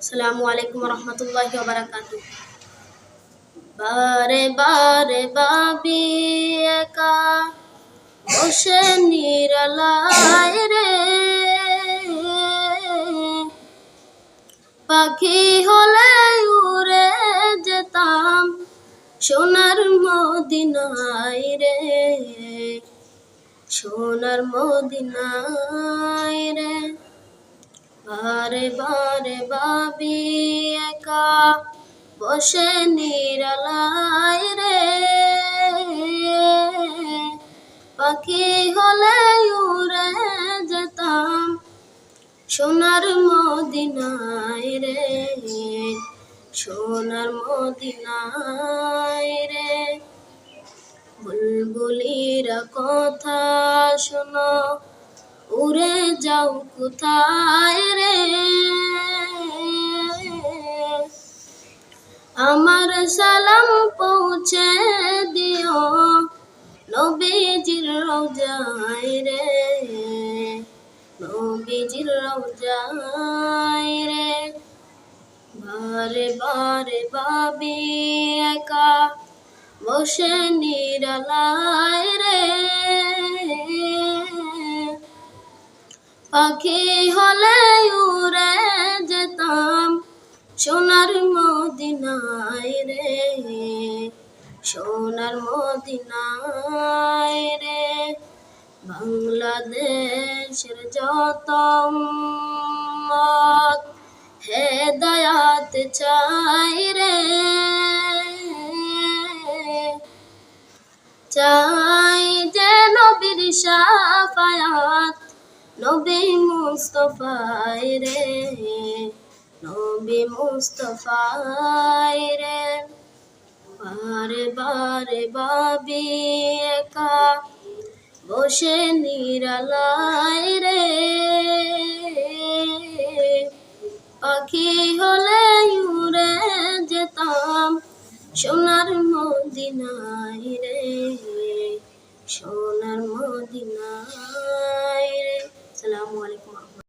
আসসালামু আলাইকুম রহমতুল্লাহ বারাকাতু বারে বারে বাবি একা, বসে নিরালায় রে। পাখি হলে উড়ে যেতাম সোনার মদিনায় রে, সোনার মদিনায় রে। বারে বারে বাবি একা বসে নিরালায় রে। পাখি হলে উড়ে যেতাম সোনার মদিনায় রে, সোনার মদিনায় রে। বুলবুলিরা কথা শোনো, উড়ে যাও কোথায় রে? সালাম পৌঁছে দিও। নবীজির রোজায় রে, নবীজির রোজায় রে। বারে বারে বাবি একা, বসে নিরালায় রে। পাখি হলে উড়ে যেতাম সোনার মদিনায় রে, সোনার মদিনায় রে। বাংলাদেশের যত মত হেদায়াত চাই রে চাই যে নবীর সাফায়াত নবী মুস্তফাই রে। নবী মুস্তফায় বারে বারে বাবি একা বসে নিরালায় রে। পাখি হলে উড়ে যেতাম সোনার মদিনায় রে, সোনার মদিনায় রে। সালামু আলাইকুম।